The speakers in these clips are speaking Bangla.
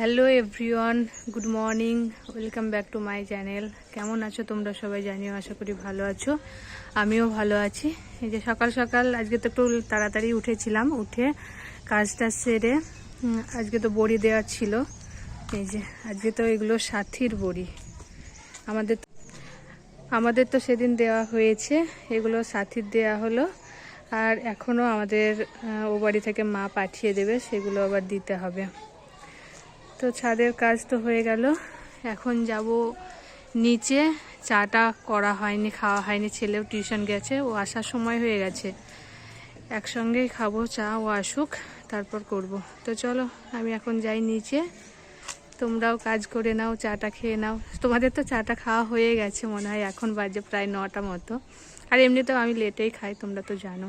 Hello everyone, good morning, welcome back to my channel. কেমন আছো তোমরা সবাই? জানিও, আশা করি ভালো আছো। আমিও ভালো আছি। এই যে সকাল সকাল, আজকে তো একটু তাড়াতাড়ি উঠেছিলাম, উঠে কাজটা সেরে আজকে তো বড়ি দেওয়ার ছিল। এই যে আজকে তো এগুলো সাথীর বড়ি। আমাদের আমাদের তো সেদিন দেওয়া হয়েছে, এগুলো সাথীর দেওয়া হলো। আর এখনও আমাদের ও বাড়ি থেকে মা পাঠিয়ে দেবে, সেগুলো আবার দিতে হবে। তো ছাদের কাজ তো হয়ে গেল। এখন যাব নিচে। চাটা করা হয়নি, খাওয়া হয়নি, ছেলেও টিউশন গেছে, ও আসার সময় হয়ে গেছে। একসঙ্গেই খাব, চা ও আসুক, তারপর করব। তো চলো, আমি এখন যাই নিচে। তোমরাও কাজ করে নাও, চাটা খেয়ে নাও। তোমাদের তো চাটা খাওয়া হয়ে গেছে মনে হয়, এখন বাজে প্রায় নটা মতো। আর এমনিতেও আমি লেটেই খাই, তোমরা তো জানো।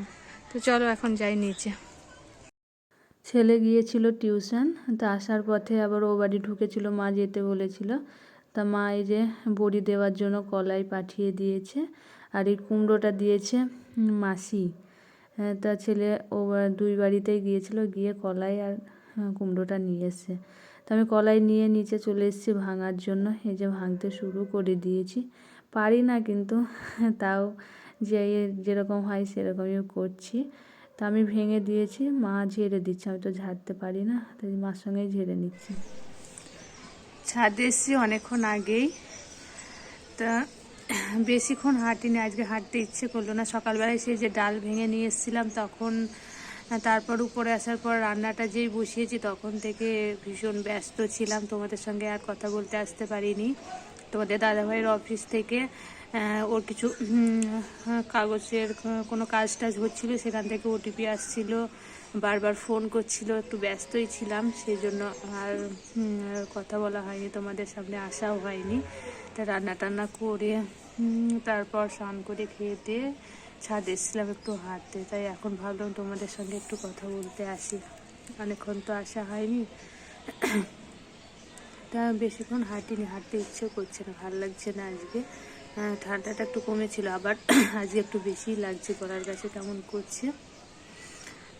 তো চলো, এখন যাই নিচে। ছেলে গিয়েছিল টিউশন, তা আসার পথে আবার ও বাড়ি ঢুকেছিল, মা যেতে বলেছিল। তা মা এই যে বড়ি দেওয়ার জন্য কলাই পাঠিয়ে দিয়েছে আর এই কুমড়োটা দিয়েছে মাসি। তা ছেলে ও দুই বাড়িতেই গিয়েছিল, গিয়ে কলাই আর কুমড়োটা নিয়ে এসছে। তা আমি কলাই নিয়ে নিচে চলে এসেছি ভাঙার জন্য, এই যে ভাঙতে শুরু করে দিয়েছি। পারি না কিন্তু, তাও যে যেরকম হয় সেরকমই করছি। তা আমি ভেঙে দিয়েছি, মা ঝেড়ে দিচ্ছে, আমি তো ঝাড়তে পারি না, তাই মার সঙ্গেই ঝেড়ে নিচ্ছি। ছাদে এসছি অনেকক্ষণ আগেই। তা বেশিক্ষণ হাঁটিনি, আজকে হাঁটতে ইচ্ছে করল না। সকালবেলায় সেই যে ডাল ভেঙে নিয়ে এসেছিলাম, তখন তারপর উপরে আসার পর রান্নাটা যেই বসিয়েছি, তখন থেকে ভীষণ ব্যস্ত ছিলাম। তোমাদের সঙ্গে আর কথা বলতে আসতে পারিনি। তোমাদের দাদাভাইয়ের অফিস থেকে ওর কিছু কাগজের কোনো কাজ টাজ হচ্ছিল, সেখান থেকে ওটিপি আসছিল, বারবার ফোন করছিল, একটু ব্যস্তই ছিলাম সেই জন্য আর কথা বলা হয়নি, তোমাদের সামনে আসাও হয়নি। তা রান্না টান্না করে তারপর স্নান করে খেয়ে দিয়ে ছাদ এসেছিলাম একটু হাঁটতে, তাই এখন ভাবলাম তোমাদের সঙ্গে একটু কথা বলতে আসি। অনেকক্ষণ তো আসা হয়নি। তা বেশিক্ষণ হাঁটিনি, হাঁটতে ইচ্ছে করছে না, ভালো লাগছে না আজকে। ঠান্ডাটা একটু কমেছিল আবার আজকে একটু বেশিই লাগছে গলার কাছে কেমন করছে?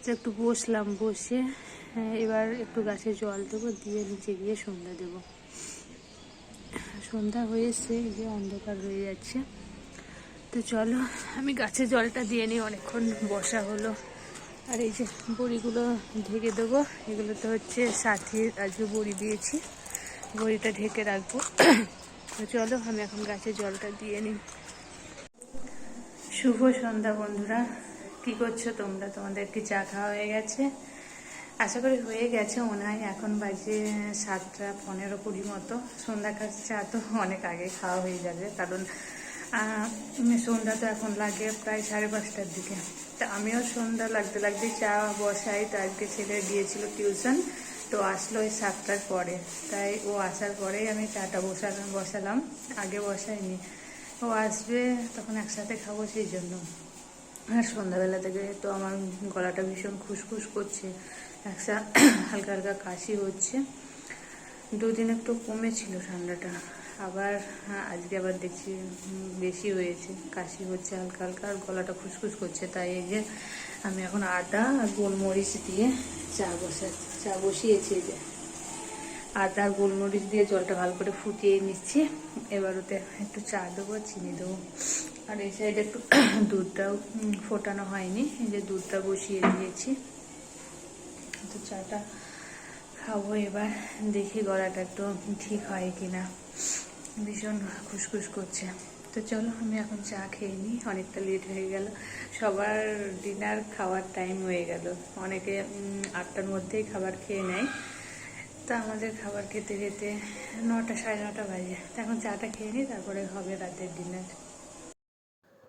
একটু বসলাম বসে আহ, এবার একটু গাছে জল দেবো দিয়ে নিচে গিয়ে সন্ধ্যা দেবো। সন্ধ্যা হয়েছে এই যে অন্ধকার হয়ে যাচ্ছে। তো চলো আমি গাছে জলটা দিয়ে নিই অনেকক্ষণ বসা হলো। আর এই যে বড়িগুলো ঢেকে দেবো এগুলো তো হচ্ছে সাথীর আজকে বড়ি দিয়েছি। বড়িটা ঢেকে রাখব। তো চলো আমি এখন গাছে জলটা দিয়ে নিই। শুভ সন্ধ্যা বন্ধুরা। কি করছ তোমরা? তোমাদের কি চা খাওয়া হয়ে গেছে? আশা করি হয়ে গেছে, মনে হয় এখন বাজে সাতটা পনেরো কুড়ি মতো। সন্ধ্যাকার চা তো অনেক আগে খাওয়া হয়ে যাবে, কারণ সন্ধ্যা তো এখন লাগে প্রায় সাড়ে পাঁচটার দিকে। তা আমিও সন্ধ্যা লাগতে লাগতে চা বসাই তো আজকে ছেলে গিয়েছিল টিউশন। তো আসলো ওই সাতটার পরে। তাই ও আসার পরেই আমি চাটা বসালাম বসালাম। আগে বসাইনি। ও আসবে তখন একসাথে খাব সেই জন্য। আর সন্ধ্যাবেলা থেকে তো আমার গলাটা ভীষণ খুসখুস করছে। একসা হালকা হালকা কাশি হচ্ছে। দুদিন একটু কমেছিল ঠান্ডাটা। আবার হ্যাঁ, আজকে আবার দেখছি বেশি হয়েছে। কাশি হচ্ছে হালকা হালকা আর গলাটা খুসখুস করছে। তাই এই যে আমি এখন আদা আর গোলমরিচ দিয়ে চা বসাচ্ছি। চা বসিয়েছি যে। আদা গোলমরিচ দিয়ে জলটা ভালো করে ফুটিয়ে নিচ্ছি। এবার ওতে একটু চা দেবো, চিনি দেবো। আর এই সাইডে একটু দুধটাও ফোটানো হয়নি। এই যে দুধটা বসিয়ে দিয়েছি। তো চাটা খাব এবার। দেখি গলাটা একটু ঠিক হয় কিনা। ভীষণ খুসখুস করছে। তো চলো, আমি এখন চা খেয়ে নিই। অনেকটা লেট হয়ে গেল। সবার ডিনার খাওয়ার টাইম হয়ে গেল। অনেকে আটটার মধ্যেই খাবার খেয়ে নেয়। তা আমাদের খাবার খেতে খেতে নটা, সাড়ে নটা বাজে। তো এখন চাটা খেয়ে নিই, তারপরে হবে রাতের ডিনার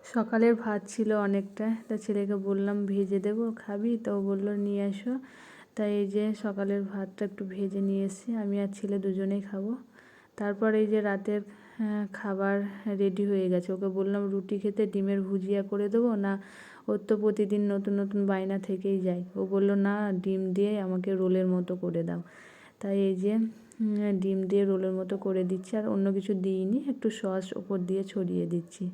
সকালের ভাত ছিল অনেকটা। তা ছেলেকে বললাম, ভেজে দেবো, খাবি? তো বলল, নিয়ে আসো তাই এই যে সকালের ভাতটা একটু ভেজে নিয়ে এসেছি। আমি আর ছেলে দুজনেই খাব। তারপর এই যে রাতের খাবার রেডি হয়ে গেছে। ওকে বললাম, রুটি খেতে ডিমের ভুজিয়া করে দেবো না? ওর তো প্রতিদিন নতুন নতুন বায়না থেকেই যায়। ও বলল, না, ডিম দিয়ে আমাকে রোলের মতো করে দাও। তাই এই যে ডিম দিয়ে রোলের মতো করে দিচ্ছি, আর অন্য কিছু দিইনি, একটু সস ওপর দিয়ে ছড়িয়ে দিচ্ছি।